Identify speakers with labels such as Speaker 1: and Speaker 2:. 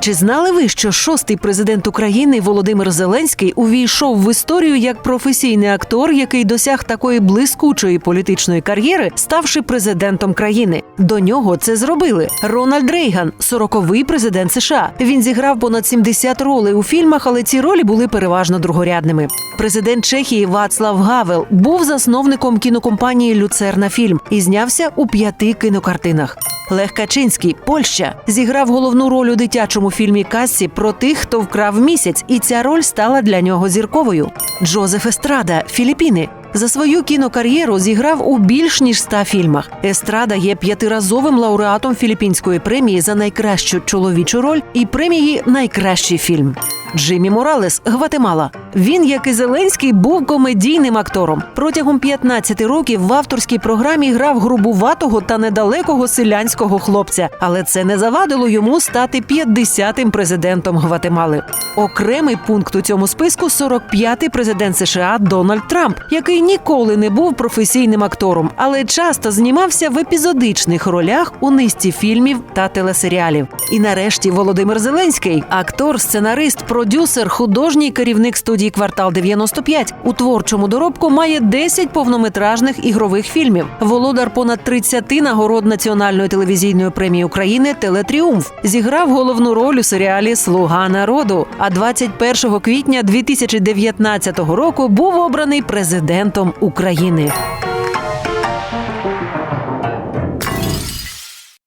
Speaker 1: чи знали ви, що шостий президент України Володимир Зеленський увійшов в історію як професійний актор, який досяг такої блискучої політичної кар'єри, ставши президентом країни? До нього це зробили Рональд Рейган, 40-й президент США. Він зіграв понад 70 ролей у фільмах, але ці ролі були переважно другорядними. Президент Чехії Вацлав Гавел був засновником кінокомпанії Люцерна Фільм і знявся у п'яти кінокартинах. Лех Качинський, Польща, зіграв головну роль у дитячому фільмі Кассі про тих, хто вкрав місяць, і ця роль стала для нього зірковою. Джозеф Естрада, Філіппіни. За свою кінокар'єру зіграв у більш ніж ста фільмах. Естрада є п'ятиразовим лауреатом Філіппінської премії за найкращу чоловічу роль і премії Найкращий фільм. Джиммі Моралес, Гватемала. Він, як і Зеленський, був комедійним актором. Протягом 15 років в авторській програмі грав грубуватого та недалекого селянського хлопця, але це не завадило йому стати 50-тим президентом Гватемали. Окремий пункт у цьому списку 45-й президент США Дональд Трамп, який ніколи не був професійним актором, але часто знімався в епізодичних ролях у низці фільмів та телесеріалів. І нарешті Володимир Зеленський, актор, сценарист, продюсер, художній керівник студії Квартал 95 у творчому доробку має 10 повнометражних ігрових фільмів. Володар понад 30 нагород національної телевізійної премії України Телетріумф зіграв головну роль у серіалі Слуга народу. А 21 квітня 2019 року був обраний президентом України.